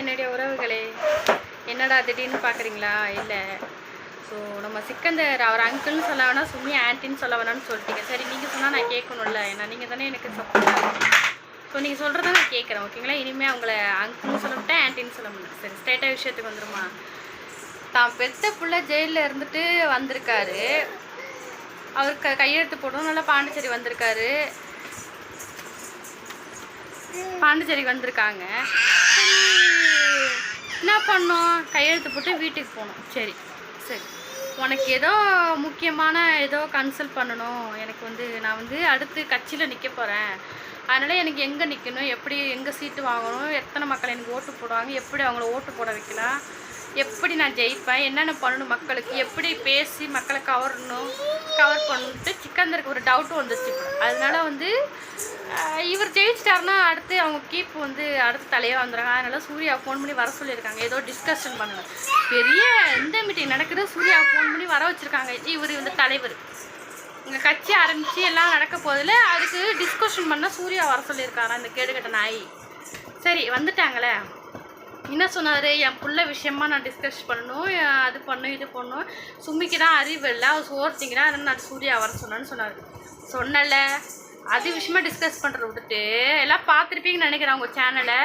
என்னுடைய உறவுகளே என்னடா திடீர்னு பார்க்குறீங்களா இல்லை. ஸோ நம்ம சிக்கந்தர் அவர் அங்கிள்னு சொல்ல வேணா சும்மி ஆன்ட்டின்னு சொல்ல வேணாம்னு சொல்லிட்டீங்க. சரி நீங்கள் சொன்னால் நான் கேட்கணும்ல. ஏன்னா நீங்கள் தானே எனக்கு சப்போர்ட் ஸோ நீங்கள் சொல்கிறத நான் கேட்குறேன் ஓகேங்களா இனிமேல் அவங்கள அங்கிள்னு சொல்ல மாட்டேன் ஆன்ட்டின்னு சொல்ல முடியும் சரி ஸ்ட்ரைட்டாக விஷயத்துக்கு வந்துருமா? தான் பெத்த பிள்ளை ஜெயிலில் இருந்துட்டு வந்திருக்காரு. அவர் க கையெழுத்து போடணும் நல்லா பாண்டிச்சேரி வந்திருக்காரு. பாண்டிச்சேரிக்கு வந்திருக்காங்க. என்ன பண்ணோம்? கையெழுத்து போட்டு வீட்டுக்கு போகணும் சரி சரி. உனக்கு ஏதோ முக்கியமான ஏதோ கன்சல்ட் பண்ணணும். எனக்கு வந்து நான் வந்து அடுத்து கட்சியில் நிற்க போகிறேன் அதனால் எனக்கு எங்கே நிற்கணும் எப்படி எங்கே சீட்டு வாங்கணும்? எத்தனை மக்கள் எனக்கு ஓட்டு போடுவாங்க? எப்படி அவங்கள ஓட்டு போட வைக்கலாம்? எப்படி நான் ஜெயிப்பேன்? என்னென்ன பண்ணணும் மக்களுக்கு? எப்படி பேசி மக்களை கவரணும் கவர் பண்ணிட்டு சிக்கந்தருக்கு ஒரு டவுட்டும் வந்துச்சு. அதனால் அதனால வந்து இவர் ஜெயிச்சிட்டாருன்னா அடுத்து அவங்க கீப் வந்து அடுத்து தலையாக வந்துடுறாங்க. அதனால சூர்யா ஃபோன் பண்ணி வர சொல்லியிருக்காங்க. ஏதோ டிஸ்கஷன் பண்ணணும் பெரிய இந்த மீட்டிங் நடக்குது. சூர்யா ஃபோன் பண்ணி வர வச்சுருக்காங்க. இவர் வந்து தலைவர். இங்கே கட்சி ஆரம்பித்து எல்லாம் நடக்க போதில் அதுக்கு டிஸ்கஷன் பண்ணால் சூர்யா வர சொல்லியிருக்காரா இந்த கேடுகட்ட நாய். சரி வந்துட்டாங்களே. என்ன சொன்னார்? என் பிள்ளை விஷயமா நான் டிஸ்கஸ் பண்ணணும். அது பண்ணும் இது பண்ணும். சுமிக்கு தான் அறிவு இல்லை. அவர் சோர்த்திங்கிறா அதனால நான் சூர்யா வர சொன்னேன்னு சொன்னார். சொன்னல. அது விஷயமா டிஸ்கஸ் பண்ணுறத விட்டுட்டு எல்லாம் பார்த்துருப்பீங்கன்னு நினைக்கிறேன் உங்கள் சேனலை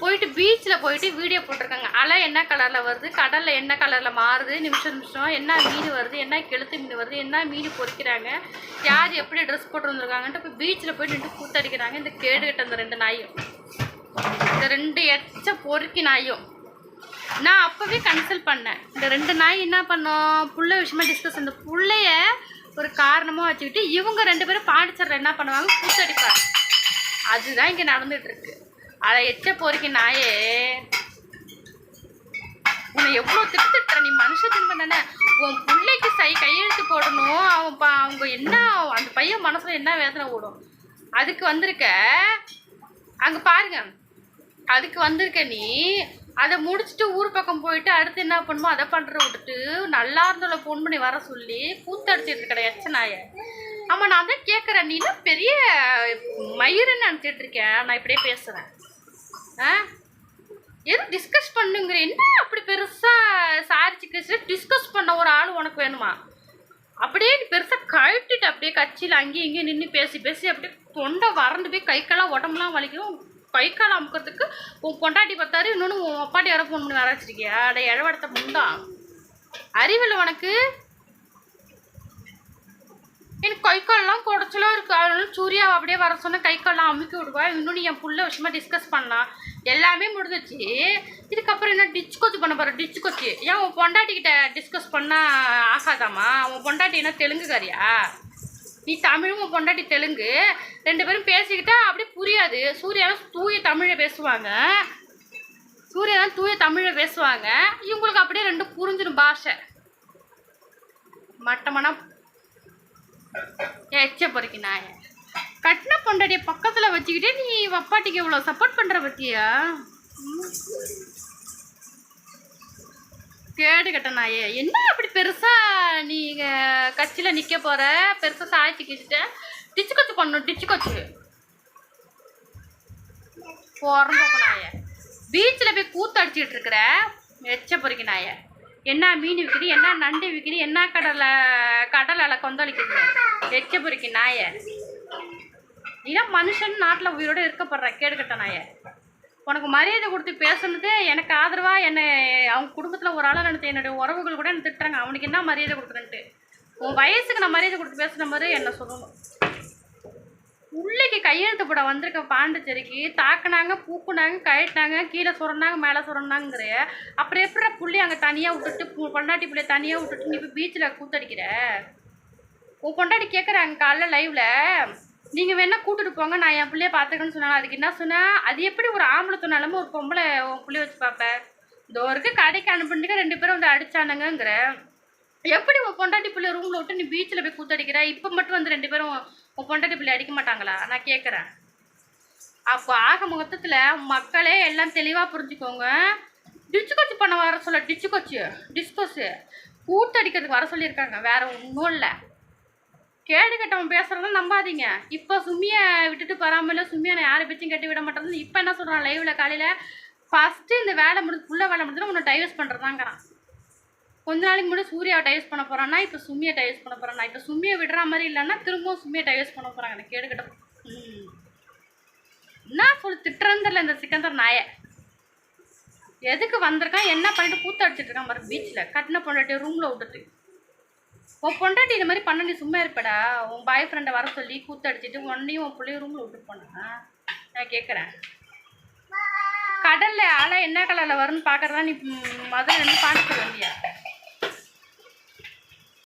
போயிட்டு பீச்சில் போயிட்டு வீடியோ போட்டிருக்காங்க. அலை என்ன கலரில் வருது? கடலில் என்ன கலரில் மாறுது? நிமிஷம் நிமிஷம். என்ன மீன் வருது? என்ன கெளுத்து மீன் வருது? என்ன மீன் பொறிக்கிறாங்க? யார் எப்படி ட்ரெஸ் போட்டு வந்திருக்காங்கன்ட்டு இப்போ பீச்சில் போயிட்டு நின்று கூத்தடிக்கிறாங்க. இந்த கேடுகிட்ட அந்த ரெண்டு நாயும். இந்த ரெண்டு எச்ச பொறுக்கி நாயும். நான் அப்போவே கன்சல்ட் பண்ணேன். இந்த ரெண்டு நாய் என்ன பண்ணோம்? புள்ளை விஷயமா டிஸ்கஸ் இந்த பிள்ளைய ஒரு காரணமாக வச்சுக்கிட்டு இவங்க ரெண்டு பேரும் பாண்டிச்சரில் என்ன பண்ணுவாங்க? கூத்தடிப்பாங்க அதுதான் இங்கே நடந்துட்டு இருக்கு அதை எச்ச பொறுக்கி நாயே. உன்னை எவ்வளோ திட்டுற நீ மனுஷ திரும்ப தானே. உன் பிள்ளைக்கு சை கையெழுத்து போடணும். அவன் பா அவங்க என்ன அந்த பையன் மனசில் என்ன வேதனை ஓடும்? அதுக்கு வந்திருக்க அங்கே பாருங்க. அதுக்கு வந்திருக்க நீ. அதை முடிச்சுட்டு ஊர் பக்கம் போயிட்டு அடுத்து என்ன பண்ணுமோ அதை பண்ணுற விட்டுட்டு நல்லா இருந்தவளை ஃபோன் பண்ணி வர சொல்லி கூத்தடிச்சிட்டு இருக்கட எச்சனாய ஆமாம் நான் தான் கேட்குறேன் நீ என்ன பெரிய மயிருன்னு நினச்சிட்டு இருக்கேன் நான் இப்படியே பேசுகிறேன் ஆ? எதுவும் டிஸ்கஸ் பண்ணுங்கிற? என்ன அப்படி பெருசாக சாரி சிக்கஸ் டிஸ்கஸ் பண்ண ஒரு ஆள் உனக்கு வேணுமா? அப்படியே நீ பெருசாக கழட்டிட்டு அப்படியே கட்சியில் அங்கேயும் இங்கேயும் நின்று பேசி பேசி அப்படியே தொண்டை வறண்டு போய் கைக்கெல்லாம் உடம்புலாம் வலிக்கும். கை கால் அமுக்கிறதுக்கு உன் பொண்டாட்டி பார்த்தாரு இன்னொன்று உன் அப்பாட்டி யாரோ ஃபோன் பண்ணி வர வச்சிருக்கியா அட இழவடத்த முண்டா. அறிவில் உனக்கு? எனக்கு கை கால்லாம் குடச்சலாம் இருக்கு. அதனால சூர்யாவை அப்படியே வர சொன்ன கை கால்லாம் அமுக்கி விடுவா. இன்னொன்று என் புள்ள விஷயமா டிஸ்கஸ் பண்ணலாம். எல்லாமே முடிஞ்சிச்சு. இதுக்கப்புறம் என்ன டிச் கொச்சி பண்ண போகிற டிச் கொச்சி ஏன் உன் பொண்டாட்டிக்கிட்ட டிஸ்கஸ் பண்ணால் ஆகாதாமா உன் பொண்டாட்டி என்ன தெலுங்குக்காரியா நீ தமிழும் உன் பொண்டாட்டி தெலுங்கு. ரெண்டு பேரும் பேசிக்கிட்டா அப்படியே புரியாது. சூர்யாவும் தூய தமிழை பேசுவாங்க. சூர்யா தூய தமிழை பேசுவாங்க. இவங்களுக்கு அப்படியே ரெண்டும் புரிஞ்சிடும் பாஷை. மட்டமான எச்ச பொறுக்கி நாய. கட்டின பொண்டாட்டிய பக்கத்தில் வச்சுக்கிட்டே நீ வப்பாட்டிக்கு இவ்வளோ சப்போர்ட் பண்ணுற பத்தியா? கேடு கட்ட நாயே. என்ன அப்படி பெருசாக நீங்கள் கட்சியில் நிற்க போகிற பெருசாக சாய்ச்சி கிச்சிட்ட டிச்சு கொச்சு பண்ணணும் டிச்சு கொச்சு போறோம் நாய பீச்சில் போய் கூத்தடிச்சிட்டு இருக்கிற எச்ச பொறுக்கி நாய என்ன மீன் விற்கிது என்ன நண்டு விற்கிது என்ன கடலை கடல் அலை கொந்தளிக்குது? எச்ச பொறுக்கி நாய நீலாம் மனுஷன் நாட்டில் உயிரோடு இருக்கப்படுற கேடுகட்ட நாய உனக்கு மரியாதை கொடுத்து பேசுனது எனக்கு ஆதரவாக என்னை அவங்க குடும்பத்தில் ஒரு ஆளாக நினைச்ச என்னுடைய உறவுகள் கூட என்ன திட்டுறாங்க. அவனுக்கு என்ன மரியாதை கொடுக்குறேன்ட்டு. உன் வயசுக்கு நான் மரியாதை கொடுத்து பேசுன மாதிரி என்ன சொல்லணும்? பிள்ளைக்கு கையெழுத்து போட வந்திருக்க பாண்டிச்சேரிக்கு தாக்குனாங்க பூக்குனாங்க கழட்டினாங்க கீழே சுரண்டாங்க மேலே சுரண்டாங்கிற அப்புறம் எப்படி புள்ளி அங்கே தனியாக விட்டுட்டு பொண்டாட்டி பிள்ளைய தனியாக விட்டுட்டு நீ போய் பீச்சில் கூத்தடிக்கிற? உன் பொண்டாட்டி கேட்குறாங்க காலைல லைவில் நீங்கள் வேணால் கூட்டிட்டு போங்க நான் என் பிள்ளைய பார்த்துக்கன்னு சொன்னாங்க. அதுக்கு என்ன சொன்னேன் அது எப்படி ஒரு ஆம்பளை சொன்னாலும் ஒரு பொம்பளை உன் பிள்ளைய வச்சு பார்ப்பேன் இந்த ஒருக்கு கடைக்கு அனுப்பிட்டு ரெண்டு பேரும் வந்து அடிச்சானுங்கங்கிற. எப்படி உன் பொண்டாட்டி பிள்ளை ரூமில் விட்டு நீ பீச்சில் போய் கூத்தடிக்கிற? இப்போ மட்டும் வந்து ரெண்டு பேரும் உன் பொண்டாட்டி பிள்ளை அடிக்க மாட்டாங்களா? நான் கேட்குறேன் அப்போ ஆக மொத்தத்தில் மக்களே எல்லாம் தெளிவாக புரிஞ்சுக்கோங்க. டிச்சு கொச்சு பண்ண வர சொல்ல டிச்சு கொச்சு டிஸ்கோஸு கூத்தடிக்கிறதுக்கு வர சொல்லியிருக்காங்க. வேற ஒன்றும் இல்லை. கேடு கட்டவன் பேசுகிறதும் நம்பாதீங்க. இப்போ சுமியை விட்டுட்டு பராமல சுமியை நான் யாரை பற்றியும் கட்டி விட மாட்டேன்னு இப்போ என்ன சொல்கிறான் லைவில் காலையில்? ஃபஸ்ட்டு இந்த வேலை முடிஞ்சு ஃபுல்லாக வேலை முடிஞ்சதுன்னா உன்னை டைவர்ஸ் பண்ணுறதாங்கிறான் கொஞ்ச நாளைக்கு முன்னாடி சூர்யாவை டைஸ் பண்ண போகிறான்னா இப்போ சும்மியை டைஸ் பண்ண போகிறான்னா இப்போ சும்மியை விடுற மாதிரி இல்லைன்னா திரும்பவும் சும்மியை டைஸ் பண்ண போகிறாங்க எனக்கு கேடுகிட்ட என்ன சொல்லி திட்டுறன்னு இந்த சிக்கந்தர் நாயை. எதுக்கு வந்திருக்கான்? என்ன பண்ணிட்டு பூத்த அடிச்சிட்டு இருக்கான் பாரு பீச்சில் கட்டின பொண்டாட்டி ரூமில் விட்டுட்டு. உன் பொண்டாட்டி இந்த மாதிரி பண்ண நீ சும்மா இருப்படா. உன் பாய் ஃப்ரெண்டை வர சொல்லி கூத்து அடிச்சிட்டு உன்னையும் உன் பிள்ளையும் ரூமில் விட்டுட்டு போனா? நான் கேட்குறேன் கடலில் அலை என்ன கலரில் வரும்னு பார்க்குறதா நீ மதுரை முதல்ல இருந்து பார்த்துக்க